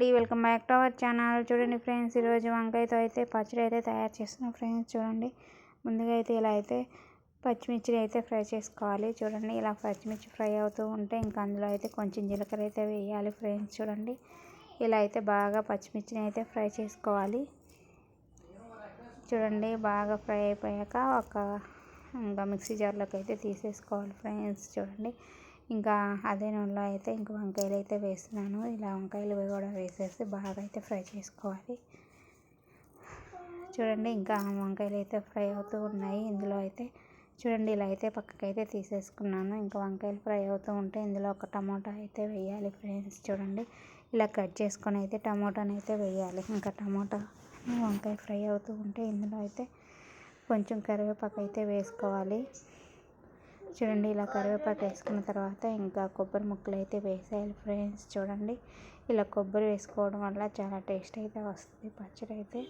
అండి. Welcome back to our channel. చూడండి friends ఈరోజు వంకాయతో అయితే పచ్చడి అయితే తయారు చేస్తున్నాం ఫ్రెండ్స్. చూడండి ముందుగా అయితే ఇలా అయితే పచ్చిమిర్చి అయితే ఫ్రై చేసుకోవాలి. చూడండి ఇలా పచ్చిమిర్చి ఫ్రై అవుతూ ఉంటే ఇంకా అందులో అయితే కొంచెం జీలకర్ర అయితే వేయాలి ఫ్రెండ్స్. చూడండి ఇలా అయితే బాగా పచ్చిమిర్చిని అయితే ఫ్రై చేసుకోవాలి. చూడండి బాగా ఫ్రై అయిపోయాక ఒక ఇంకా మిక్సీ జార్లోకి అయితే తీసేసుకోవాలి ఫ్రెండ్స్. చూడండి ఇంకా అదే నూనెలో అయితే ఇంక వంకాయలు అయితే వేస్తున్నాను. ఇలా వంకాయలు కూడా వేసేసి బాగా అయితే ఫ్రై చేసుకోవాలి. చూడండి ఇంకా వంకాయలు అయితే ఫ్రై అవుతూ ఉన్నాయి. ఇందులో అయితే చూడండి ఇలా అయితే పక్కకైతే తీసేసుకున్నాను. ఇంకా వంకాయలు ఫ్రై అవుతూ ఉంటే ఇందులో ఒక టమాటా అయితే వేయాలి ఫ్రెండ్స్. చూడండి ఇలా కట్ చేసుకొని అయితే టమాటాని అయితే వేయాలి. ఇంకా టమాటా వంకాయ ఫ్రై అవుతూ ఉంటే ఇందులో అయితే కొంచెం కరివేపాకు అయితే వేసుకోవాలి. చూడండి ఇలా కరివేపాకు వేసుకున్న తర్వాత ఇంకా కొబ్బరి ముక్కలు అయితే వేసేయాలి ఫ్రెండ్స్. చూడండి ఇలా కొబ్బరి వేసుకోవడం వల్ల చాలా టేస్ట్ అయితే వస్తుంది పచ్చడి అయితే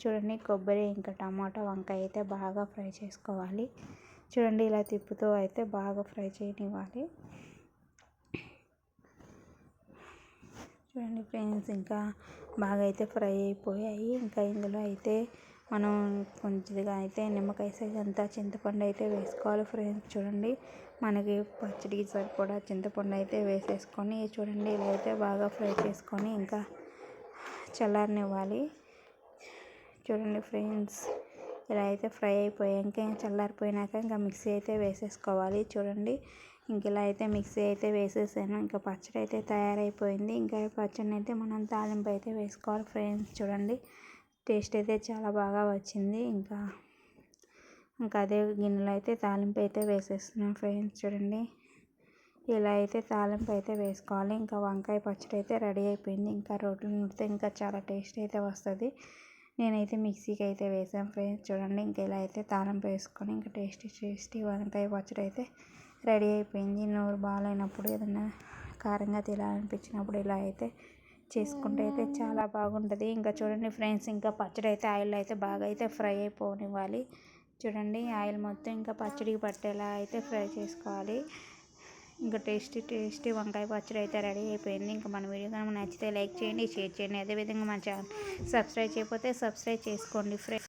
చూడండి కొబ్బరి ఇంకా టమాటా వంకాయ అయితే బాగా ఫ్రై చేసుకోవాలి. చూడండి ఇలా తిప్పుతూ అయితే బాగా ఫ్రై చేయనివ్వాలి. చూడండి ఫ్రెండ్స్ ఇంకా బాగా అయితే ఫ్రై అయిపోయాయి. ఇంకా ఇందులో అయితే మనం కొద్దిగా అయితే నిమ్మకాయ సైజ్ అంతా చింతపండు అయితే వేసుకోవాలి ఫ్రెండ్స్ చూడండి మనకి పచ్చడికి సరిపడా చింతపండు అయితే వేసేసుకొని చూడండి ఇదైతే అయితే బాగా ఫ్రై చేసుకొని ఇంకా చల్లారనివ్వాలి. చూడండి ఫ్రెండ్స్ ఇలా అయితే ఫ్రై అయిపోయాక చల్లారిపోయినాక ఇంకా మిక్సీ అయితే వేసేసుకోవాలి. చూడండి ఇంక ఇలా అయితే మిక్సీ అయితే వేసేసాను. ఇంకా పచ్చడి అయితే తయారైపోయింది. ఇంకా పచ్చడిని అయితే మనం తాలింపు అయితే వేసుకోవాలి ఫ్రెండ్స్ చూడండి టేస్ట్ అయితే చాలా బాగా వచ్చింది. ఇంకా ఇంకా అదే గిన్నెలో అయితే తాలింపు అయితే వేసేస్తున్నాం ఫ్రెండ్స్ చూడండి. ఇలా అయితే తాలింపు అయితే వేసుకోవాలి. ఇంకా వంకాయ పచ్చడి అయితే రెడీ అయిపోయింది. ఇంకా రోట్లు నుడితే ఇంకా చాలా టేస్ట్ అయితే వస్తుంది. నేనైతే మిక్సీకి అయితే వేసాను ఫ్రెండ్స్ చూడండి. ఇంకా ఇలా అయితే తాలింపు వేసుకొని ఇంకా టేస్టీ టేస్టీ వంకాయ పచ్చడి అయితే రెడీ అయిపోయింది. నోరు బాగాలేనప్పుడు ఏదైనా కారంగా తినాలనిపించినప్పుడు ఇలా అయితే చేసుకుంటే అయితే చాలా బాగుంటుంది. ఇంకా చూడండి ఫ్రెండ్స్ ఇంకా పచ్చడి అయితే ఆయిల్ అయితే బాగా అయితే ఫ్రై అయిపోనివ్వాలి. చూడండి ఆయిల్ మొత్తం ఇంకా పచ్చడికి పట్టేలా అయితే ఫ్రై చేసుకోవాలి. ఇంకా టేస్టీ టేస్టీ వంకాయ పచ్చడి అయితే రెడీ అయిపోయింది. ఇంకా మన వీడియో కనుక నచ్చితే లైక్ చేయండి షేర్ చేయండి. అదేవిధంగా మన ఛానల్ సబ్స్క్రైబ్ చేయకపోతే సబ్స్క్రైబ్ చేసుకోండి ఫ్రెండ్స్.